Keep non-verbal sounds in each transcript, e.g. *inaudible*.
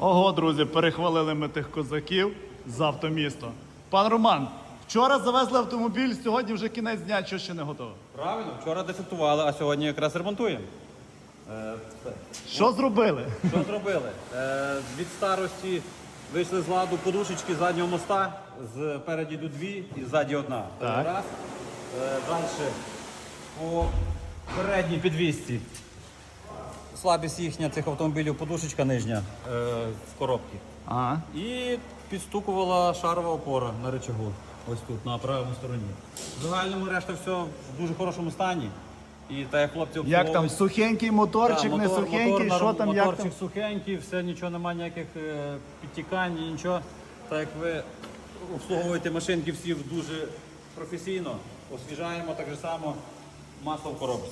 Ого, друзі, перехвалили ми тих козаків з автомісто. Пан Роман, вчора завезли автомобіль, сьогодні вже кінець дня, що ще не готово. Правильно, вчора дефектували, а сьогодні якраз ремонтуємо. Е. Що зробили? Що зробили? Е, від старості вийшли з ладу подушечки заднього моста. Спереді йдуть дві і ззаді одна. Так. Раз. Е, далі по передній підвісці. Слабість їхня цих автомобілів подушечка нижня е, в коробці. Ага. І підстукувала шарова опора на рычагу. Ось тут, на правому стороні. В загальному решта все в дуже хорошому стані. І та як хлопці Як там, обслуговують- сухенький моторчик, Так, не мотор- сухенький, мотор що там, як там? Моторчик сухенький, все, нічого немає, ніяких е, підтікань, нічого. Так як ви обслуговуєте машинки всі дуже професійно, освіжаємо так же само масло в коробці.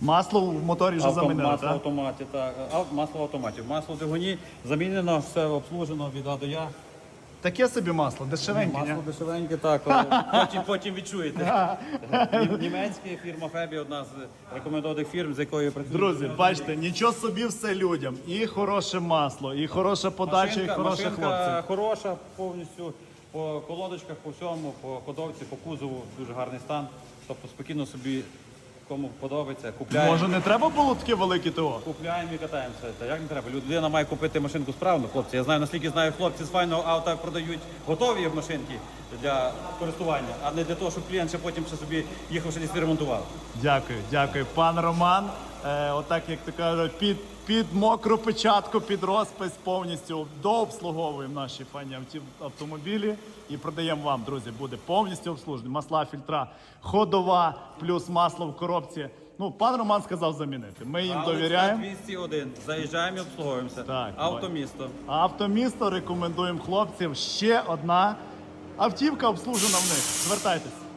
Масло в моторі вже Авто- замінили, масло в так? автоматі, так. А, масло в автоматі. Масло в двигуні замінено, все обслужено від А до Я. Таке собі масло, дешевеньке, ні? Масло дешевеньке, так. *laughs* Потім, потім відчуєте. *laughs* Нім- Німецька фірма Фебі, одна з рекомендованих фірм, з якою працює. Друзі, бачите, нічого собі все людям. І хороше масло, і хороша подача, і хороші машинка хлопці. хороша повністю по колодочках, по всьому, по ходовці, по кузову, дуже гарний стан. Тобто спокійно собі, кому подобається, купляємо. Може, не треба було таке велике ТО? Купляємо і катаємося. Та як не треба? Людина має купити машинку справно, хлопці. Я знаю, наскільки знаю, хлопці з файного авто продають готові машинки для користування, а не для того, щоб клієнт ще потім ще собі їхав ще десь ремонтував. Дякую, дякую. Пан Роман, е, отак як ти кажеш, під, під мокру печатку, під розпис повністю дообслуговуємо наші фані автомобілі і продаємо вам, друзі, буде повністю обслужений. Масла, фільтра, ходова, плюс масло в коробці. Ну, пан Роман сказав замінити. Ми їм довіряємо. 201. Заїжджаємо і обслуговуємося. Так, Автомісто. Автомісто рекомендуємо хлопців. Ще одна автівка обслужена в них. Звертайтесь.